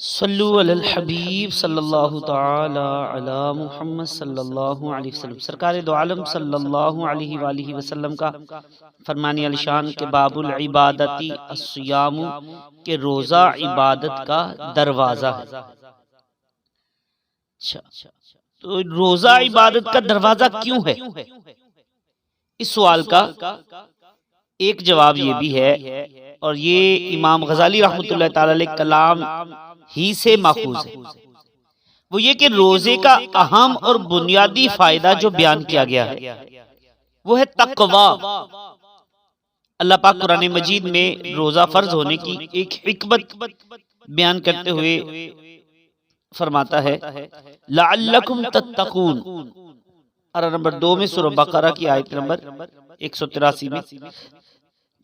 صلو علی الحبیب صلی اللہ تعالی علی محمد صلی اللہ علیہ وسلم۔ سرکار دو عالم صلی اللہ علیہ وآلہ وسلم کا فرمانی علی شان کے باب العبادتی السیام کے روزہ عبادت کا دروازہ ہے۔ اچھا، تو روزہ عبادت کا دروازہ کیوں ہے؟ اس سوال کا ایک جواب یہ بھی ہے اور یہ امام غزالی رحمۃ اللہ تعالی علیہ کلام ہی سے ماخوذ ہے۔ وہ یہ کہ روزے کا اہم اور بنیادی فائدہ جو بیان کیا گیا ہے وہ ہے تقوا اللہ پاک قرآن مجید میں روزہ فرض ہونے کی ایک حکمت بیان کرتے ہوئے فرماتا ہے لعلکم تتقون۔ ارہ نمبر دو میں سورہ بقرہ کی آیت نمبر ایک سو تراسی میں۔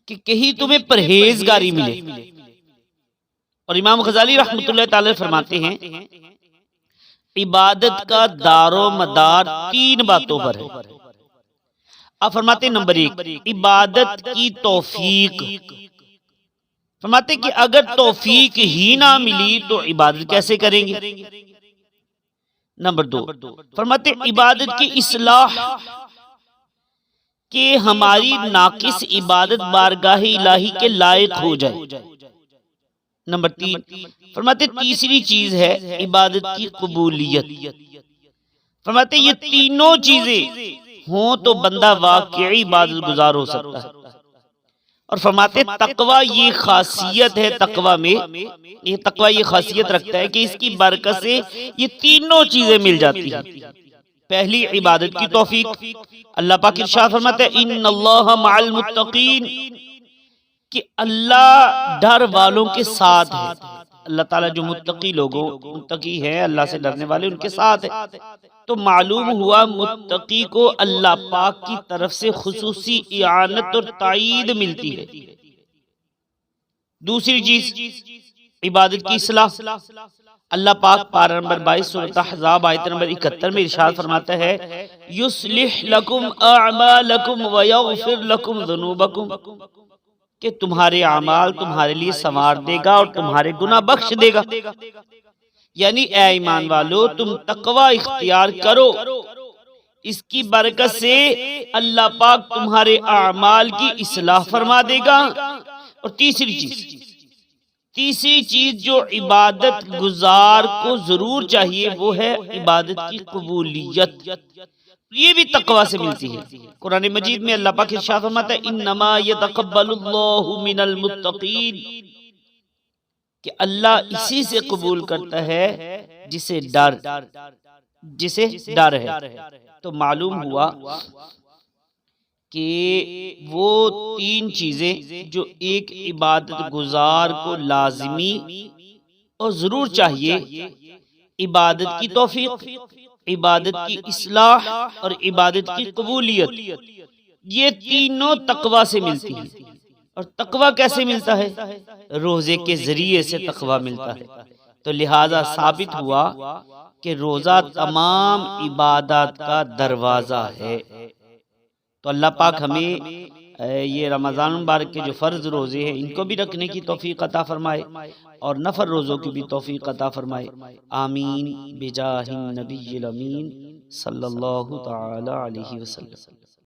کہ کہیں تمہیں پرہیزگاری ملے۔ اور امام غزالی رحمۃ اللہ تعالی فرماتے ہیں، عبادت کا دار و مدار تین باتوں پر ہے۔ آپ فرماتے ہیں نمبر ایک، عبادت کی توفیق۔ فرماتے کہ اگر توفیق ہی نہ ملی تو عبادت کیسے کریں گے؟ نمبر دو، فرماتے عبادت کی اصلاح کہ ہماری ناقص عبادت بارگاہ الہی کے لائق ہو جائے۔ نمبر تین فرماتے تیسری چیز ہے عبادت کی قبولیت۔ فرماتے یہ تینوں چیزیں ہوں تو بندہ واقعی عبادت گزار ہو سکتا ہے۔ اور فرماتے تقوی یہ خاصیت ہے تقوی میں۔ یہ تقوی یہ خاصیت رکھتا ہے کہ اس کی برکت سے یہ تینوں چیزیں مل جاتی ہیں۔ پہلی عبادت کی توفیق۔ اللہ پاک ارشاد فرماتا ہے ان اللہ مع المتقین کہ اللہ ڈر والوں کے ساتھ ہے۔ اللہ تعالیٰ جو متقی لوگوں، متقی ہے اللہ سے ڈرنے والے ان کے ساتھ ہے۔ تو معلوم ہوا متقی کو اللہ پاک کی طرف سے خصوصی اعانت اور تائید ملتی ہے۔ دوسری چیز عبادت کی اصلاح۔ اللہ پاک پارہ نمبر بائیس سورة حضاب آیت نمبر اکتر میں ارشاد فرماتا ہے یسلح لکم اعمالکم ویغفر لکم ذنوبکم، کہ تمہارے اعمال تمہارے لیے سنوار دے گا اور تمہارے گناہ بخش دے گا۔ یعنی اے ایمان والو، تم تقوی اختیار کرو۔ اس کی برکت سے اللہ پاک تمہارے اعمال کی اصلاح فرما دے گا۔ اور تیسری چیز تیسری چیز جو عبادت گزار کو ضرور چاہیے، وہ ہے عبادت کی قبولیت۔ یہ بھی تقوی سے ملتی ہے۔ قرآن مجید میں اللہ پاک ارشاد فرماتا ہے، انما یتقبل اللہ من المتقین۔ کہ اللہ اسی سے قبول کرتا ہے جسے ڈر جسے ڈر ہے۔ تو معلوم ہوا کہ وہ تین چیزیں جو ایک عبادت گزار کو لازمی اور ضرور چاہیے، عبادت کی توفیق، عبادت کی اصلاح اور عبادت کی قبولیت، یہ تینوں تقوی سے ملتی ہیں۔ اور تقوی کیسے ملتا ہے؟ روزے کے ذریعے سے تقوی ملتا ہے۔ تو لہذا ثابت ہوا کہ روزہ تمام عبادات کا دروازہ ہے۔ تو اللہ پاک ہمیں یہ رمضان مبارک کے جو فرض روزے ہیں ان کو بھی رکھنے کی توفیق عطا فرمائے اور نفر روزوں کی بھی توفیق عطا فرمائے۔ آمین۔ بجاہ النبی الامین صلی اللہ تعالی علیہ وسلم۔